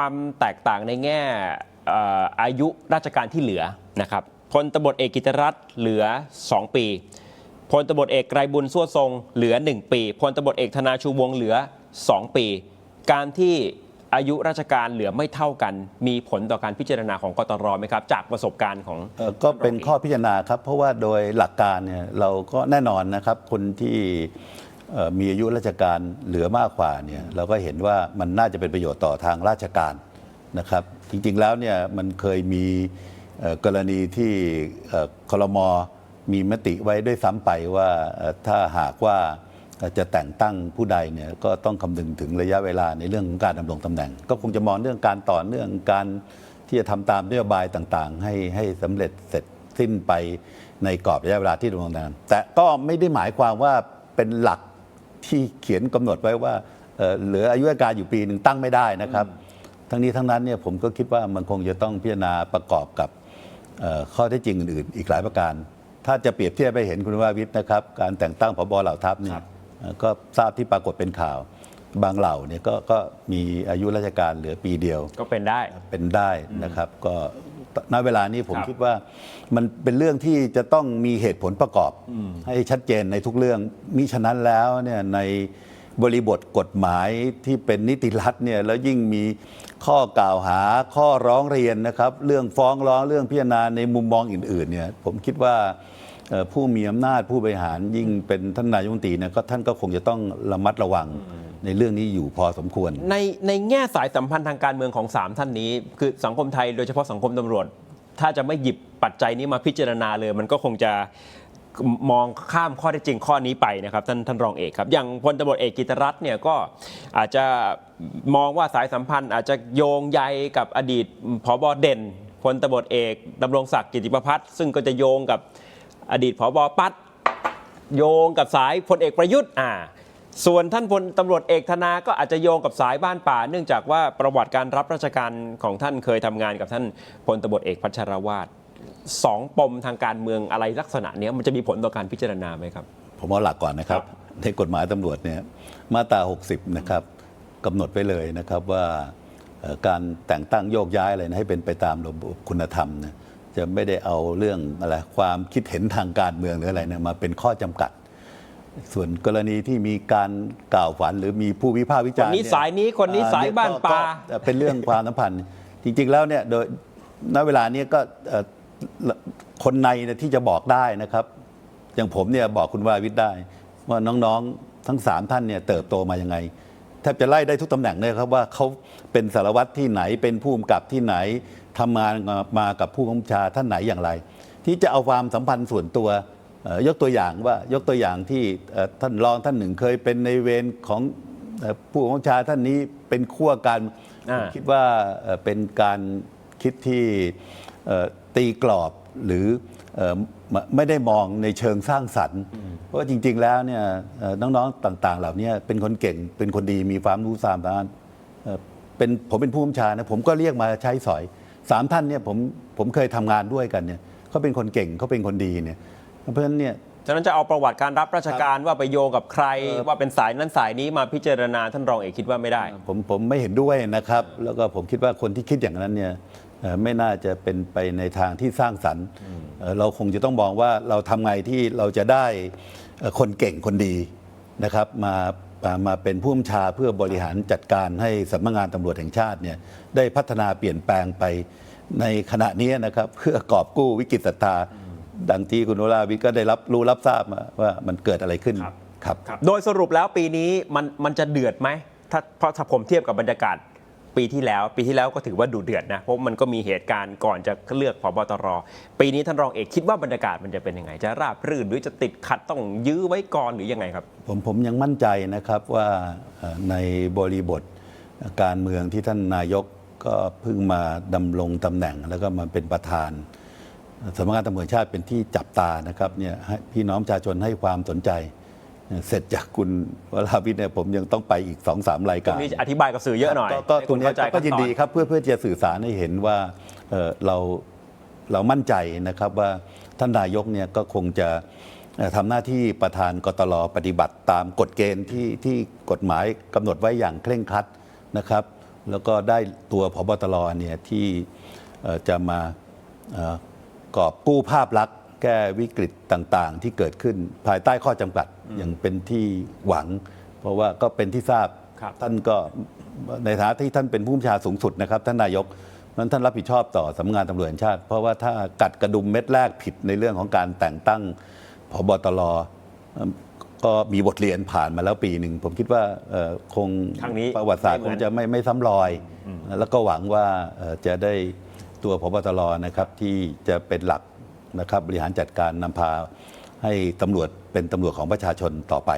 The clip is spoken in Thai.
ความแตกต่างในแง่อายุราชการที่เหลือนะครับพลตบเอกกิตรัตน์เหลือ 2 ปีพลตบเอกไกรบุญสั่วทรงเหลือ 1 ปีพลตบเอกธนาชูวงเหลือ 2 ปี การที่อายุราชการเหลือไม่เท่ากันมีผลต่อการพิจารณาของกตรไหมครับ จากประสบการณ์ของออก็เป็นข้อพิจารณาครับ เพราะว่าโดยหลักการเนี่ยเราก็แน่นอนนะครับคนที่ มีอายุราชการเหลือมากกว่าเนี่ยเราก็เห็นว่ามันน่าจะเป็นประโยชน์ต่อทางราชการนะครับ จริงๆแล้วเนี่ยมันเคยมีเอ่อกรณีที่เอ่อคลมมีมติไว้ด้วยซ้ำไปว่าเอ่อถ้าหากว่าจะแต่งตั้งผู้ใดเนี่ยก็ต้องคำนึงถึงระยะเวลาในเรื่องของการดำรงตำแหน่ง ก็คงจะมองเรื่องการต่อเนื่องการที่จะทำตามนโยบายต่างๆ ให้ให้สำเร็จเสร็จสิ้นไปในกรอบระยะเวลาที่ดำรงตำแหน่งแต่ก็ไม่ได้หมายความว่าเป็นหลัก ที่เขียนกำหนดไว้ว่าเอ่อเหลืออายุราชการอยู่ปีหนึ่งตั้งไม่ได้นะครับ ทั้งนี้ทั้งนั้นเนี่ยผมก็คิดว่ามันคงจะต้องพิจารณาประกอบกับเอ่อข้อเท็จจริงอื่นๆ อีกหลายประการ ถ้าจะเปรียบเทียบไปเห็นคุณว่าวิทย์นะครับ การแต่งตั้งผบเหล่าทัพเนี่ยเอ่อก็ทราบที่ปรากฏเป็นข่าว บางเหล่าเนี่ยก็ก็มีอายุราชการเหลือปีเดียว ก็เป็นได้เป็นได้นะครับ ก็ ณเวลานี้ผมครับคิดว่ามันเป็นเรื่องที่จะต้องมีเหตุผลประกอบ ให้ชัดเจนในทุกเรื่องมิฉะนั้นแล้วเนี่ยในบริบทกฎหมายที่เป็นนิติรัฐเนี่ยแล้วยิ่งมีข้อกล่าวหาข้อร้องเรียนนะครับ เรื่องฟ้องร้องเรื่องพิจารณาในมุมมองอื่นๆเนี่ยผมคิดว่าเอ่อผู้มีอำนาจผู้บริหารยิ่งเป็นท่านนายกรัฐมนตรีเนี่ยก็ท่านก็คงจะต้องระมัดระวัง ในเรื่องนี้อยู่พอสมควร ในในแง่สายสัมพันธ์ทางการเมืองของ 3 ท่านนี้ คือสังคมไทยโดยเฉพาะสังคมตำรวจ ถ้าจะไม่หยิบปัจจัยนี้มาพิจารณาเลย มันก็คงจะมองข้ามข้อเท็จจริงข้อนี้ไปนะครับท่านท่านรองเอกครับ อย่างพลตำรเอกกิตรัตน์เนี่ยก็อาจจะมองว่าสายสัมพันธ์ อาจจะโยงใยกับอดีตผบเด่นพลตำรเอกดำรงศักดิ์กิติประพัฒน์ซึ่งก็จะโยงกับอดีตผบปัดโยงกับสายพลเอกประยุทธ์อ่า ส่วนท่านพลตำรวจเอกธนาก็อาจจะโยงกับสายบ้านป่า เนื่องจากว่าประวัติการรับราชการของท่านเคยทำงานกับท่านพลตำรวจเอกพัชรวาทสองปมทางการเมืองอะไรลักษณะเนี้ยมันจะมีผลต่อการพิจารณาไหมครับ ผมเอาหลักก่อนนะครับ ในกฎหมายตำรวจเนี่ยมาตรา 60 นะครับกำหนดไว้เลยนะครับว่าการแต่งตั้งโยกย้ายอะไรนะให้เป็นไปตามระบบคุณธรรมนะจะไม่ได้เอาเรื่องอะไรความคิดเห็นทางการเมืองหรืออะไรเนี่ยมาเป็นข้อจำกัด ส่วนกรณีที่มีการกล่าวฝันหรือมีผู้วิพากษ์วิคจารนณ์นี้เยสายนี้คนนี้อ่สายบ้านป่า ก็ก็เป็นเรื่องความสัมพันธ์ จริง ๆ แล้วเนี่ยโดยณเวลานี้ก็เอ่อคนในเนี่ยที่จะบอกได้นะครับ อย่างผมเนี่ยบอกคุณวาวิทย์ได้ ว่าน้องๆทั้งสามท่านเนี่ยเติบโตมายังไงแทบจะไล่ได้ทุกตำแหน่งเลยครับว่าเขาเป็นสารวัตรที่ไหนเป็นผู้กำกับที่ไหนทำงานมากับผู้กำกับชาท่านไหนอย่างไร ที่จะเอาความสัมพันธ์ส่วนตัวเอ่อ ยกตัวอย่างว่ายกตัวอย่างที่เอ่อท่านรองท่านหนึ่งเคยเป็นในเวรของเอ่อผู้กำกับชาท่านนี้เป็นขั้วการอ่าผมคิดว่าเอ่อเป็นการคิดที่เอ่อตีกรอบหรือเอ่อไม่ไม่ได้มองในเชิงสร้างสรรค์ เพราะว่าจริง ๆ แล้วเนี่ยเอ่อน้องๆต่าง ๆ เหล่านี้เป็นคนเก่งเป็นคนดีมีความรู้สามด้านเอ่อเป็นผมเป็นผู้กำกับชานะผมก็เรียกมาใช้สอยสามท่านเนี่ยผมผมเคยทำงานด้วยกันเนี่ยเขาเป็นคนเก่งเขาเป็นคนดีเนี่ย เพราะฉะนั้นเนี่ยฉะนั้นจะเอาประวัติการรับราชการว่าไปโยงกับใคร ว่าเป็นสายนั้นสายนี้มาพิจารณาท่านรองเอกคิดว่าไม่ได้ ผมผมไม่เห็นด้วยนะครับ แล้วก็ผมคิดว่าคนที่คิดอย่างนั้นเนี่ยเอ่อไม่น่าจะเป็นไปในทางที่สร้างสรรค์เอ่อเราคงจะต้องมองว่าเราทำไงที่เราจะได้เอ่อคนเก่งคนดีนะครับมามามาเป็นผู้บัญชาเพื่อบริหารจัดการให้สำนักงานตำรวจแห่งชาติเนี่ยได้พัฒนาเปลี่ยนแปลงไปในขณะนี้นะครับเพื่อกอบกู้วิกฤตศรัทธา ดังที่คุณโนราวิทย์ก็ได้รับรู้รับทราบมาว่ามันเกิดอะไรขึ้นครับ ครับ โดยสรุปแล้วปีนี้มันมันจะเดือดไหมถ้าเพราะถ้าผมเทียบกับบรรยากาศปีที่แล้ว ปีที่แล้วก็ถือว่าดูเดือดนะเพราะมันก็มีเหตุการณ์ก่อนจะเลือกพบตร ปีนี้ท่านรองเอกคิดว่าบรรยากาศมันจะเป็นยังไง จะราบรื่นหรือจะติดขัดต้องยื้อไว้ก่อนหรือยังไงครับ ผมผมยังมั่นใจนะครับว่าเอ่อในบริบทการเมืองที่ท่านนายกก็เพิ่งมาดำรงตำแหน่งแล้วก็มาเป็นประธาน สำนักงานตำรวจแห่งชาติเป็นที่จับตานะครับเนี่ยให้พี่น้องประชาชนให้ความสนใจเสร็จจากคุณวราวิทย์เนี่ยผมยังต้องไปอีกสองสามรายตรการงนี้อธิบายกับสื่อเยอะหน่อยก็ก็ให้ตรงเนี้ยเข้าใจก็ยินดีขั้ตอครับเพื่อเพื่อจะสื่อสารให้เห็นว่าเอ่อเราเรามั่นใจนะครับว่าท่านนายกเนี่ยก็คงจะเอ่อทำหน้าที่ประธานกตลปฏิบัติตามกฎเกณฑ์ที่ที่กฎหมายกำหนดไว้อย่างเคร่งครัดนะครับ แล้วก็ได้ตัวพบตรเนี่ยที่เอ่อจะมาเอ่อ กอบกู้ภาพลักษณ์แก้วิกฤตต่างๆ ที่เกิดขึ้นภายใต้ข้อจำกัดอย่างเป็นที่หวัง เพราะว่าก็เป็นที่ทราบครับท่านก็ในฐานะที่ท่านเป็นผู้บัญชาสูงสุดนะครับ ท่านนายกนั้นท่านรับผิดชอบต่อสำนักงานตำรวจแห่งชาติ เพราะว่าถ้ากัดกระดุมเม็ดแรกผิดในเรื่องของการแต่งตั้งพบตรเอิ่มก็มีบทเรียนผ่านมาแล้วปีหนึ่ง ผมคิดว่าเอ่อคงครั้งนี้ประวัติศาสตร์ไม่คเหมืงอนจะไม่ไม่ซ้ำรอย แล้วก็หวังว่าเอ่อจะได้ ตัวพบตรนะครับที่จะเป็นหลักนะครับบริหารจัดการนำพาให้ตำรวจเป็นตำรวจของประชาชนต่อไป